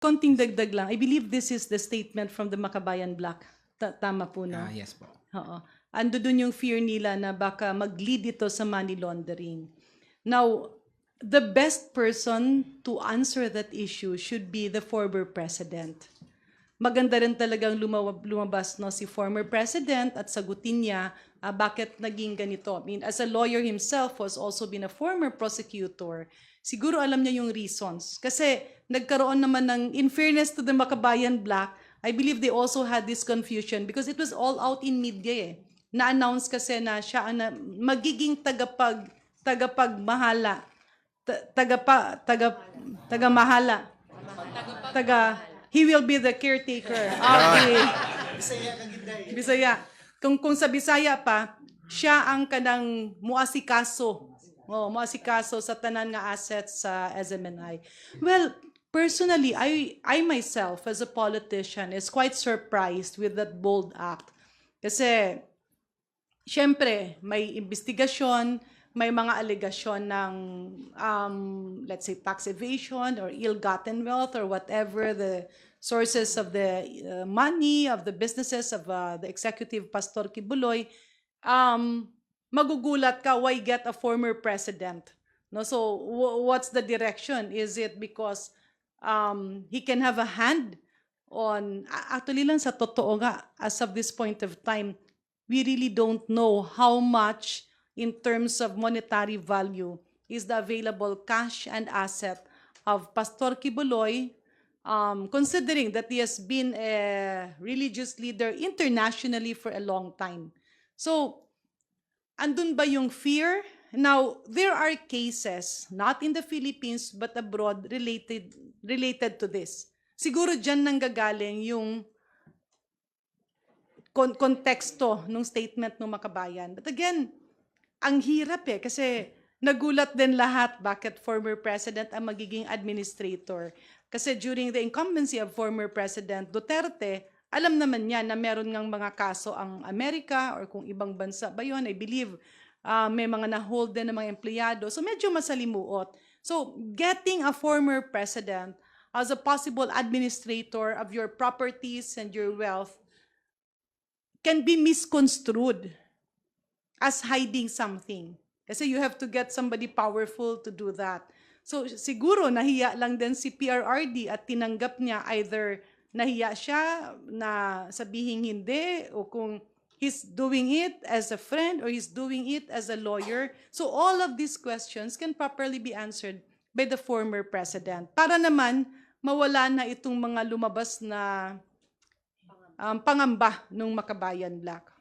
konting dagdag lang. I believe this is the statement from the Makabayan Black. Ta- tama po, no? Ah, yes po. Oo. Ando dun yung fear nila na baka mag-lead ito sa money laundering. Now, the best person to answer that issue should be the former president. Maganda rin talagang lumabas no si former president at sagutin niya ah, bakit naging ganito. I mean, as a lawyer himself was also been a former prosecutor. Siguro alam niya yung reasons. Kasi nagkaroon naman ng, in fairness to the Makabayan Black, I believe they also had this confusion because it was all out in media eh. Na-announce kasi na siya na, magiging tagapag, tagapagmahala. Ta- Tagapa, taga, tagamahala. Taga, he will be the caretaker of the, Bisaya. Kung, kung sa Bisaya pa, siya ang kanang muasikaso. Oh, muasikaso sa tanan nga assets sa SMNI. Well, personally, I I myself as a politician is quite surprised with that bold act. Kasi Siyempre, may investigasyon, may mga alegasyon ng, um, let's say, tax evasion or ill-gotten wealth or whatever the sources of the uh, money of the businesses of uh, the executive Pastor Kibuloy, um, magugulat ka, why get a former president? No, so wh- what's the direction? Is it because um, he can have a hand on, actually lang sa totoo nga, as of this point of time, we really don't know how much in terms of monetary value is the available cash and asset of Pastor Kibuloy, um, considering that he has been a religious leader internationally for a long time. So, andun ba yung fear? Now, there are cases, not in the Philippines, but abroad, related, related to this. Siguro dyan nanggagaling yung kon- konteksto ng statement ng makabayan. But again, ang hirap eh, kasi nagulat din lahat bakit former president ang magiging administrator. Kasi during the incumbency of former President Duterte, alam naman niya na meron ngang mga kaso ang Amerika or kung ibang bansa ba yun, I believe ah, may mga na-hold din ng mga empleyado. So medyo masalimuot. So getting a former president as a possible administrator of your properties and your wealth can be misconstrued as hiding something. Kasi you have to get somebody powerful to do that. So siguro nahiya lang din si PRRD at tinanggap niya either nahiya siya na sabihin hindi o kung he's doing it as a friend or he's doing it as a lawyer. So all of these questions can properly be answered by the former president. Para naman mawala na itong mga lumabas na um, pangamba ng Makabayan Black.